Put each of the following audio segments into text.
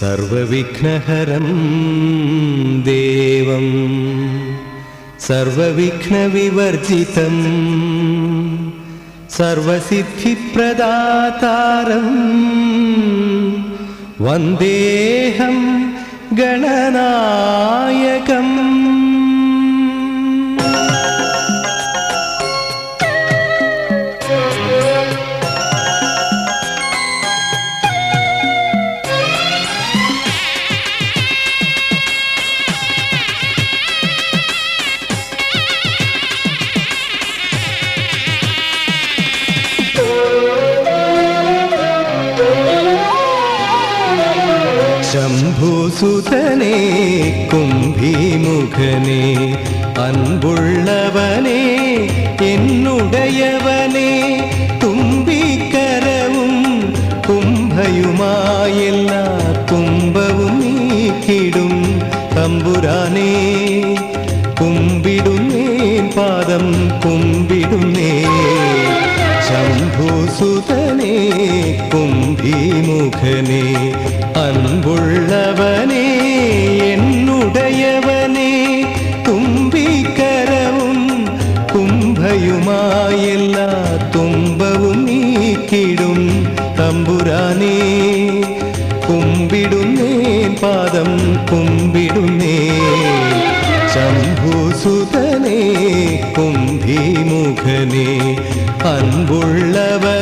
സർവവിഘ്നഹരം ദേവം. സർവവിഘ്നവിവർജിതം. സർവസിദ്ധിപ്രദാതാരം. വന്ദേഹം ഗണനായകം. ശംഭുസുതനേ കുംഭിമുഖനേ അൻപുള്ളവനേ എന്നുടയവനേ തുമ്പിക്കരവും കുംഭയുമായെല്ലാ തുമ്പവും നീക്കിടും തമ്പുരാനേ. കുമ്പിടുന്നേൻ പാദം കുമ്പിടുന്നേ. ശംഭുസുതനേ കുംഭിമുഖനേ അൻപുള്ളവനേ എന്നുടയവനേ തുമ്പിക്കരവും കുംഭയുമായെല്ലാ തുമ്പവും നീക്കിടും തമ്പുരാനേ. കുമ്പിടുന്നേൻ പാദം കുമ്പിടുന്നേ ശംഭുസുതനേ കുംഭിമുഖനേ അൻപുള്ളവനേ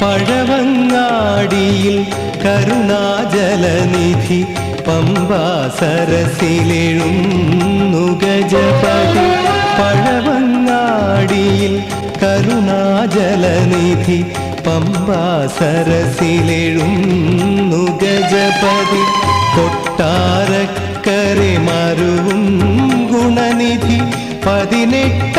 പഴവങ്ങാടിയിൽ കരുണാജലനിധി പമ്പാസരസിലെഴുന്നു ഗജപതി. പഴവങ്ങാടിയിൽ കരുണാജലനിധി പമ്പാസരസിലെഴുന്നു ഗജപതി. കൊട്ടാരക്കരെ മരുവും ഗുണനിധി പതിനെട്ടാം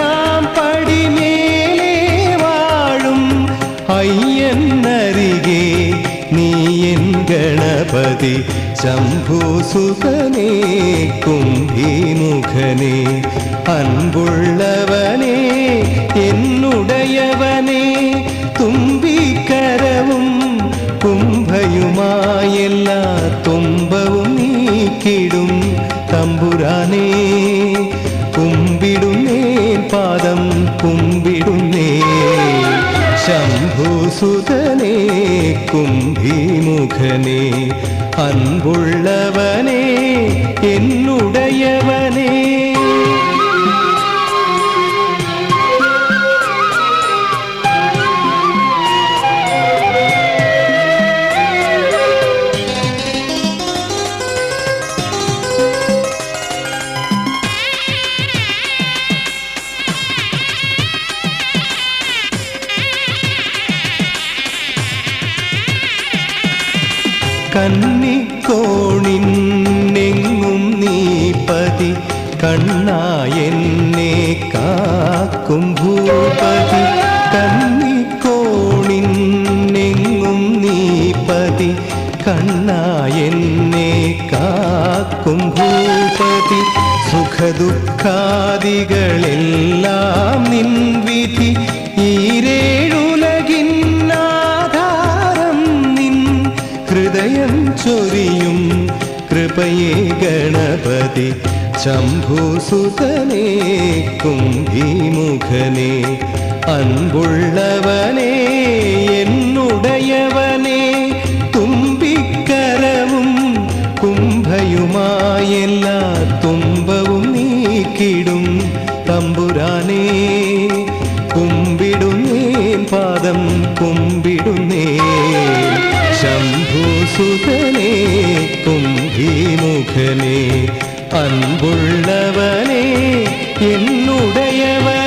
ഗണപതി ശംഭുസുതനേ കുംഭിമുഖനേ അൻപുള്ളവനേ എന്നുടയവനേ തുമ്പിക്കരവും കുംഭയുമായെല്ലാ തുമ്പവും നീക്കിടും തമ്പുരാനേ. കുമ്പിടുന്നേ പാദം കുമ്പിടുന്നേ ശംഭുസുതനേ കുംഭിമുഖനേ അൻപുള്ളവനേ എന്നുടയവനേ കന്നിക്കോണിന്നെങ്ങും നീപതി കണ്ണായെന്നെ കാക്കും ഭൂപതി. കന്നിക്കോണിന്നെങ്ങും നീപതി കണ്ണായെന്നെ കാക്കും ഭൂപതി. സുഖദുഃഖാദികളെല്ലാം നിൻ വിധി. ഗണപതി ശംഭുസുതനേ കുംഭിമുഖനേ അൻപുള്ളവനേ എന്നുടയവനേ തുമ്പിക്കരവും കുംഭയുമായെല്ലാ തുമ്പവും നീക്കിടും തമ്പുരാനേ. കുമ്പിടുന്നേൻ പാദം കുമ്പിടുന്നേ ശംഭുസുതനേ நாயகனே அன்புள்ளவனே என்னுடையவன்.